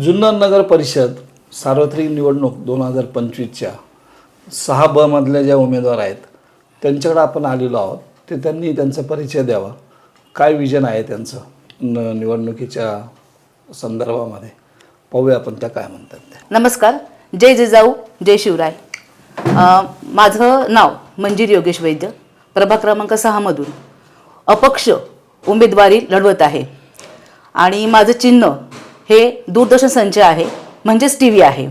जुन्नर नगर परिषद सार्वत्रिक निवडणूक दोन हजार पंचवीसच्या सहा ब मधल्या ज्या उमेदवार आहेत त्यांच्याकडे आपण आलेलो आहोत ते त्यांनी त्यांचा परिचय द्यावा. काय विजन आहे त्यांचं न निवडणुकीच्या संदर्भामध्ये? पाहूया आपण त्या काय म्हणतात नमस्कार जय जिजाऊ जय शिवराय. अ, माझं नाव मंजीर योगेश वैद्य प्रभाग क्रमांक सहामधून अपक्ष उमेदवारी लढवत आहे. आणि माझं चिन्ह हे दूरदर्शन संच आहे म्हणजेच टी व्ही आहे.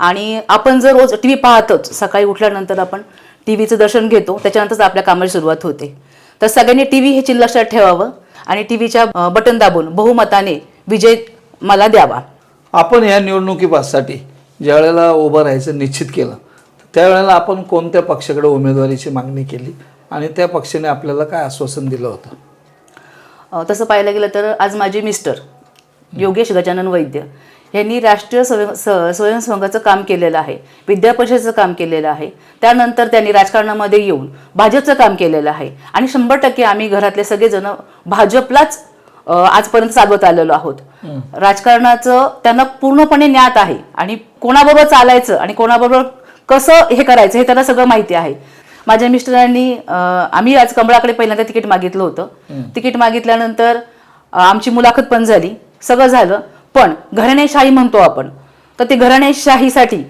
आणि आपण जर रोज टी व्ही पाहतोच सकाळी उठल्यानंतर आपण टी व्हीचं दर्शन घेतो त्याच्यानंतरच आपल्या कामाची सुरुवात होते. तर सगळ्यांनी टी व्ही हे चिन्ह लक्षात ठेवावं आणि टी व्हीच्या बटन दाबून बहुमताने विजय मला द्यावा. आपण या निवडणुकीपासाठी ज्या वेळेला उभं राहायचं निश्चित केलं त्यावेळेला आपण कोणत्या पक्षाकडे उमेदवारीची मागणी केली आणि त्या पक्षाने आपल्याला काय आश्वासन दिलं होतं? तसं पाहायला गेलं तर आज माझे मिस्टर योगेश गजानन वैद्य यांनी राष्ट्रीय स्वयं स- स्वयंसेवकाचं काम केलेलं आहे विद्या परिषदेचं काम केलेलं आहे. त्यानंतर त्यांनी राजकारणामध्ये येऊन भाजपचं काम केलेलं आहे. आणि शंभर टक्के आम्ही घरातले सगळेजण भाजपलाच आजपर्यंत चालवत आलेलो आहोत. राजकारणाचं त्यांना पूर्णपणे ज्ञात आहे आणि कोणाबरोबर चालायचं आणि कोणाबरोबर कसं हे करायचं हे त्यांना सगळं माहिती आहे. माझ्या मिस्टरांनी आम्ही आज कमळाकडे पहिल्यांदा तिकीट मागितलं होतं. तिकीट मागितल्यानंतर आमची मुलाखत पण झाली. सगळं झालं. पण घराणेशाही म्हणतो आपण. तर ते घराणेशाहीसाठी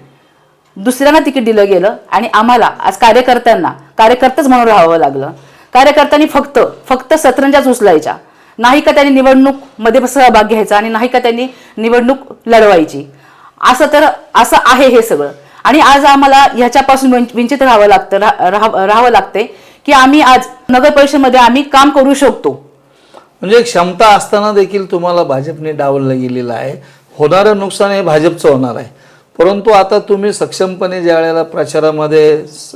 दुसऱ्यांना तिकीट दिलं गेलं आणि आम्हाला आज कार्यकर्त्यांना कार्यकर्ताच म्हणून राहावं लागलं. कार्यकर्त्यांनी फक्त फक्त सतरंजाच उचलायच्या. नाही का त्यांनी निवडणूकमध्ये सहभाग घ्यायचा आणि नाही का त्यांनी निवडणूक लढवायची. असं तर असं आहे हे सगळं. आणि आज आम्हाला ह्याच्यापासून विंचित राहावं लागतं राहावं लागते की आम्ही आज नगर परिषदेमध्ये आम्ही काम करू शकतो. म्हणजे क्षमता असताना देखील तुम्हाला भाजपने डावललं गेलेलं आहे. होणारं नुकसान हे भाजपचं होणार आहे. परंतु आता तुम्ही सक्षमपणे ज्या वेळेला प्रचारामध्ये स-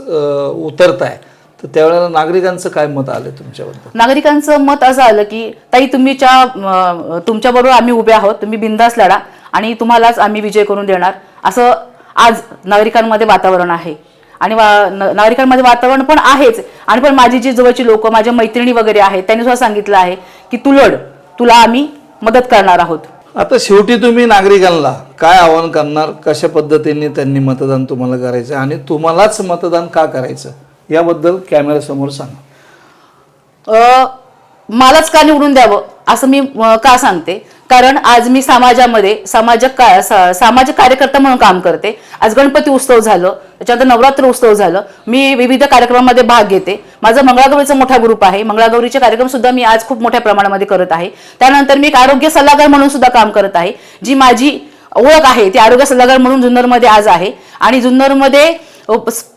उतरताय तर त्यावेळेला नागरिकांचं काय मत आलं तुमच्याबद्दल? नागरिकांचं मत असं आलं की ताई तुम्हीच्या तुमच्याबरोबर आम्ही उभे आहोत. तुम्ही बिंदास लढा आणि तुम्हालाच आम्ही विजय करून देणार. असं आज नागरिकांमध्ये वातावरण आहे. आणि वा- न- नागरिकांमध्ये वातावरण पण आहेच. आणि पण माझी जी जवळची लोक माझ्या मैत्रिणी वगैरे आहेत त्यांनी सुद्धा सांगितलं आहे की तू लढ. तुला आम्ही मदत करणार आहोत. आता शेवटी तुम्ही नागरिकांना काय आवाहन करणार? कशा पद्धतीने त्यांनी मतदान तुम्हाला करायचं आणि तुम्हालाच मतदान का करायचं? याबद्दल कॅमेऱ्यासमोर सांगा. अ, मलाच का निवडून द्यावं? असं मी अ, का सांगते? कारण आज मी समाजामध्ये सामाजिक का सा- सामाजिक कार्यकर्ता म्हणून काम करते. आज गणपती उत्सव झालं त्याच्यानंतर नवरात्र उत्सव झालं. मी विविध कार्यक्रमामध्ये भाग घेते. माझा मंगळागौरीचा मोठा ग्रुप आहे. मंगळागौरीचे कार्यक्रम सुद्धा मी आज खूप मोठ्या प्रमाणामध्ये करत आहे. त्यानंतर मी एक आरोग्य सल्लागार म्हणून सुद्धा काम करत आहे. जी माझी ओळख आहे ती आरोग्य सल्लागार म्हणून जुन्नरमध्ये आज आहे. आणि जुन्नरमध्ये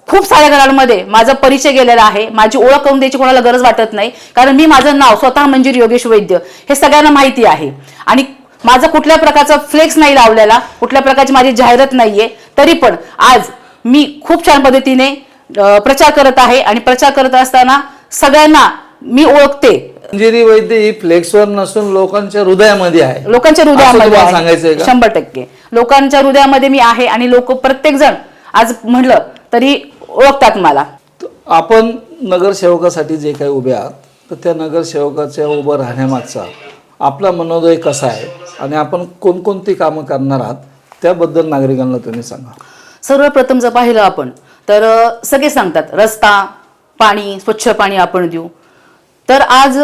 खूप साऱ्या घरांमध्ये माझा परिचय गेलेला आहे. माझी ओळख करून द्यायची कोणाला गरज वाटत नाही. कारण मी माझं नाव स्वतः मंजिर योगेश वैद्य हे सगळ्यांना माहिती आहे. आणि माझा कुठल्या प्रकारचा फ्लेक्स नाही लावलेला कुठल्या प्रकारची माझी जाहिरात नाहीये. तरी पण आज मी खूप छान पद्धतीने प्रचार करत आहे आणि प्रचार करत असताना सगळ्यांना मी ओळखते. अंजिरी वैद्य ही फ्लेक्सवर नसून लोकांच्या हृदयामध्ये आहे. लोकांच्या हृदयामध्ये का? शंभर टक्के. लोकांच्या हृदयामध्ये मी आहे आणि लोक प्रत्येक जण आज म्हणलं तरी ओळखतात मला. आपण नगरसेवकासाठी जे काही उभे आहात तर त्या नगरसेवकाच्या उभं राहण्यामागचा आपला मनोदय कसा आहे आणि आपण कोणकोणती कामं करणार आहात त्याबद्दल नागरिकांना तुम्ही सांगा. सर्वप्रथम जर पाहिलं आपण तर सगळे सांगतात रस्ता पाणी स्वच्छ पाणी आपण देऊ. तर आज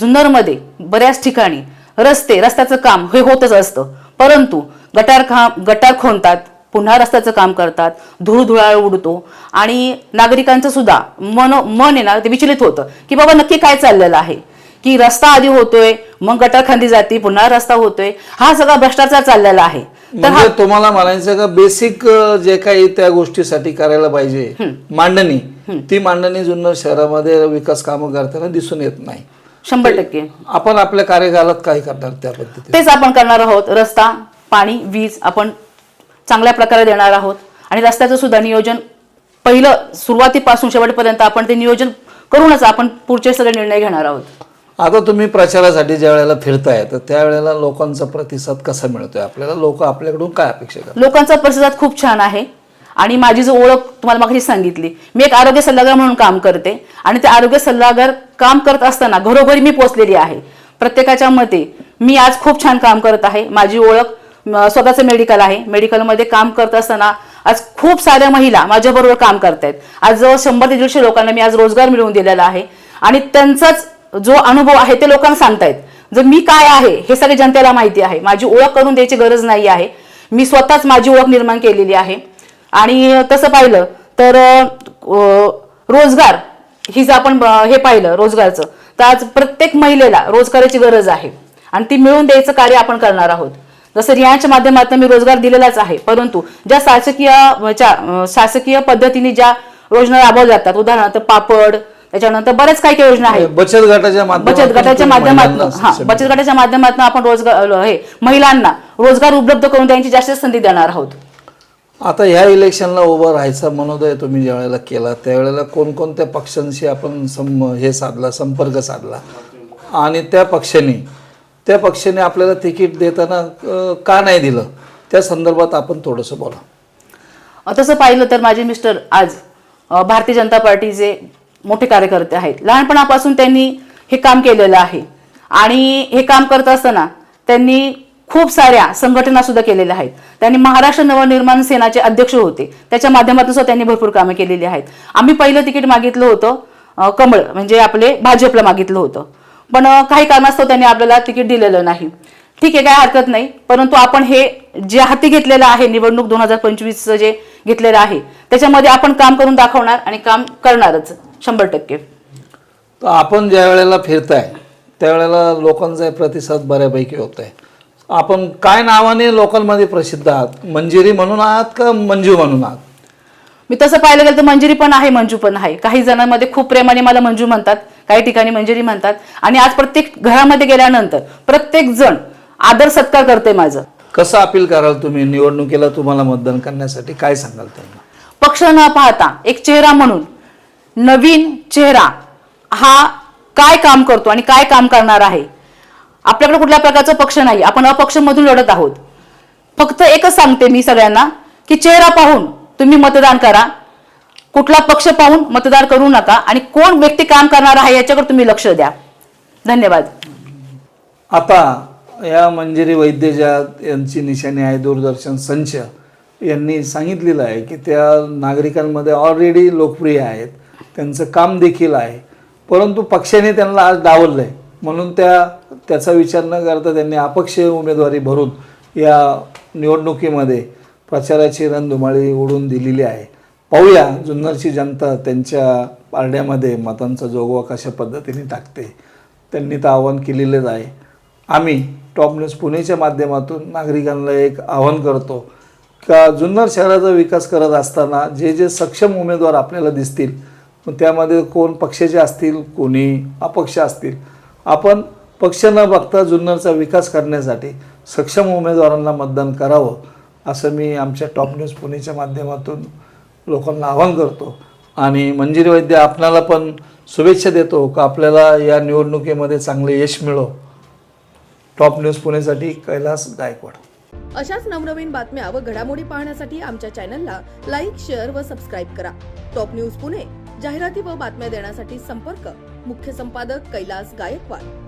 जुन्नरमध्ये बऱ्याच ठिकाणी रस्ते रस्त्याचं काम हे होतच असतं. परंतु गटार खा गटार खोनतात पुन्हा रस्त्याचं काम करतात धूळ धुळाळ उडतो आणि नागरिकांचं सुद्धा मन मन आहे ना ते विचलित होतं की बाबा नक्की काय चाललेलं आहे? की रस्ता आधी होतोय मग गटार खांदी जाते पुन्हा रस्ता होतोय हा सगळा भ्रष्टाचार चाललेला आहे. तर म्हणजे तुम्हाला म्हणायचं का बेसिक जे काही त्या गोष्टीसाठी करायला पाहिजे. मांडणी. ती मांडणी जुन्नर शहरामध्ये विकास कामं करताना दिसून येत नाही. शंभर टक्के. आपण आपल्या कार्यकालात काय करणार त्या पद्धतीने तेच आपण करणार आहोत. रस्ता पाणी वीज आपण चांगल्या प्रकारे देणार आहोत. आणि रस्त्याचं सुद्धा नियोजन पहिलं सुरुवातीपासून शेवटपर्यंत आपण ते नियोजन करूनच आपण पुढचे सगळे निर्णय घेणार आहोत. आता तुम्ही प्रचारासाठी ज्या वेळेला फिरताय तर त्यावेळेला लोकांचा प्रतिसाद कसा मिळतोय? आपल्याला लोक आपल्याकडून काय अपेक्षा करतात? लोकांचा प्रतिसाद खूप छान आहे. आणि माझी जो ओळख तुम्हाला मागची सांगितली मी एक आरोग्य सल्लागार म्हणून काम करते. आणि ते आरोग्य सल्लागार काम करत असताना घरोघरी मी पोचलेली आहे. प्रत्येकाच्या मते मी आज खूप छान काम करत आहे. माझी ओळख स्वतःचं मेडिकल आहे. मेडिकलमध्ये काम करत असताना आज खूप साऱ्या महिला माझ्याबरोबर काम करतायत. आज जवळ शंभर ते दीडशे लोकांना मी आज रोजगार मिळवून दिलेला आहे. आणि त्यांचाच जो अनुभव आहे ते लोकांना सांगतायत. जर मी काय आहे हे सगळे जनतेला माहिती आहे. माझी ओळख करून द्यायची गरज नाही आहे. मी स्वतःच माझी ओळख निर्माण केलेली आहे. आणि तसं पाहिलं तर रोजगार ही जर आपण हे पाहिलं रोजगारचं. तर आज प्रत्येक महिलेला रोजगाराची गरज आहे. आणि ती मिळवून द्यायचं कार्य आपण करणार आहोत. जसं रियाच्या माध्यमातून मी रोजगार दिलेलाच आहे. परंतु ज्या शासकीय शासकीय पद्धतीने ज्या योजना राबवल्या जातात उदाहरणार्थ पापड त्याच्यानंतर बऱ्याच काही काही योजना आहेत. बचत गटाच्या बचत गटाच्या माध्यमातून हा बचत गटाच्या माध्यमातून आपण रोजगार हे महिलांना रोजगार उपलब्ध करून त्यांची जास्त संधी देणार आहोत. आता ह्या इलेक्शनला उभं राहायचा मनोदय तुम्ही ज्या वेळेला केला त्यावेळेला कोणकोणत्या पक्षांशी आपण सम हे साधला संपर्क साधला? आणि त्या पक्षाने त्या पक्षाने आपल्याला तिकीट देताना का नाही दिलं? त्या संदर्भात आपण थोडंसं बोला. तसं पाहिलं तर माझे मिस्टर आज भारतीय जनता पार्टीचे मोठे कार्यकर्ते आहेत लहानपणापासून त्यांनी हे काम केलेलं आहे. आणि हे काम करत असताना त्यांनी खूप साऱ्या संघटना सुद्धा केलेल्या आहेत. त्यांनी महाराष्ट्र नवनिर्माण सेनाचे अध्यक्ष होते. त्याच्या माध्यमातून सुद्धा त्यांनी भरपूर कामं केलेली आहेत. आम्ही पहिलं तिकीट मागितलं होतं कमळ म्हणजे आपले भाजपला मागितलं होतं. पण काही कारणास्तव त्यांनी आपल्याला तिकीट दिलेलं नाही. ठीक आहे काय हरकत नाही. परंतु आपण हे जे हाती घेतलेलं आहे निवडणूक दोन हजार पंचवीसचं जे घेतलेलं आहे त्याच्यामध्ये आपण काम करून दाखवणार आणि काम करणारच शंभर टक्के. आपण ज्या वेळेला फिरताय त्यावेळेला लोकांचा प्रतिसाद बऱ्यापैकी होत आहे आपण काय नावाने लोकांमध्ये प्रसिद्ध आहात? मंजिरी म्हणून आहात का मंजू म्हणून आहात? मी तसं पाहायला गेलं तर मंजिरी पण आहे मंजू पण आहे. काही जणांमध्ये खूप प्रेमाने मला मंजू म्हणतात काही ठिकाणी मंजिरी म्हणतात. आणि आज प्रत्येक घरामध्ये गेल्यानंतर प्रत्येक जण आदर सत्कार करते माझं. कसं अपील कराल तुम्ही? निवडणुकीला तुम्हाला मतदान करण्यासाठी काय सांगाल त्यांना? पक्ष न पाहता एक चेहरा म्हणून नवीन चेहरा हा काय काम करतो आणि काय काम करणार आहे? आपल्याकडे कुठल्या प्रकारचा पक्ष नाही आपण अपक्षमधून लढत आहोत. फक्त एकच सांगते मी सगळ्यांना की चेहरा पाहून तुम्ही मतदान करा. कुठला पक्ष पाहून मतदान करू नका आणि कोण व्यक्ती काम करणार आहे याच्याकडे तुम्ही लक्ष द्या. धन्यवाद. आता या मंजिरी वैद्य ज्या यांची निशाणी आहे दूरदर्शन संच यांनी सांगितलेलं आहे की त्या नागरिकांमध्ये ऑलरेडी लोकप्रिय आहेत. त्यांचं काम देखील आहे. परंतु पक्षाने त्यांना आज डावललं आहे म्हणून त्या त्याचा विचार न करता त्यांनी अपक्ष उमेदवारी भरून या निवडणुकीमध्ये प्रचाराची रणधुमाळी उडून दिलेली आहे. पाहूया जुन्नरची जनता त्यांच्या पारड्यामध्ये मतांचा जोगवा कशा पद्धतीने टाकते. त्यांनी तर आवाहन केलेलंच आहे. आम्ही टॉप न्यूज पुणेच्या माध्यमातून नागरिकांना एक आवाहन करतो का जुन्नर शहराचा विकास करत असताना जे जे सक्षम उमेदवार आपल्याला दिसतील त्यामध्ये कोण पक्षाचे असतील कोणी अपक्ष असतील. आपण पक्ष न बघता जुन्नरचा विकास करण्यासाठी सक्षम उमेदवारांना मतदान करावं. असं मी आमच्या टॉप न्यूज पुणेच्या माध्यमातून लोकांना आवाहन करतो. आणि मंजिरी वैद्य आपणाला पण शुभेच्छा देतो का आपल्याला या निवडणुकीमध्ये चांगले यश मिळो. टॉप न्यूज पुणेसाठी कैलास गायकवाड. अशाच नवनवीन बातम्या व घडामोडी पाहण्यासाठी आमच्या चॅनलला लाईक शेअर व सबस्क्राईब करा. टॉप न्यूज पुणे जाहिराती व बातम्या देण्यासाठी संपर्क मुख्य संपादक कैलास गायकवाड.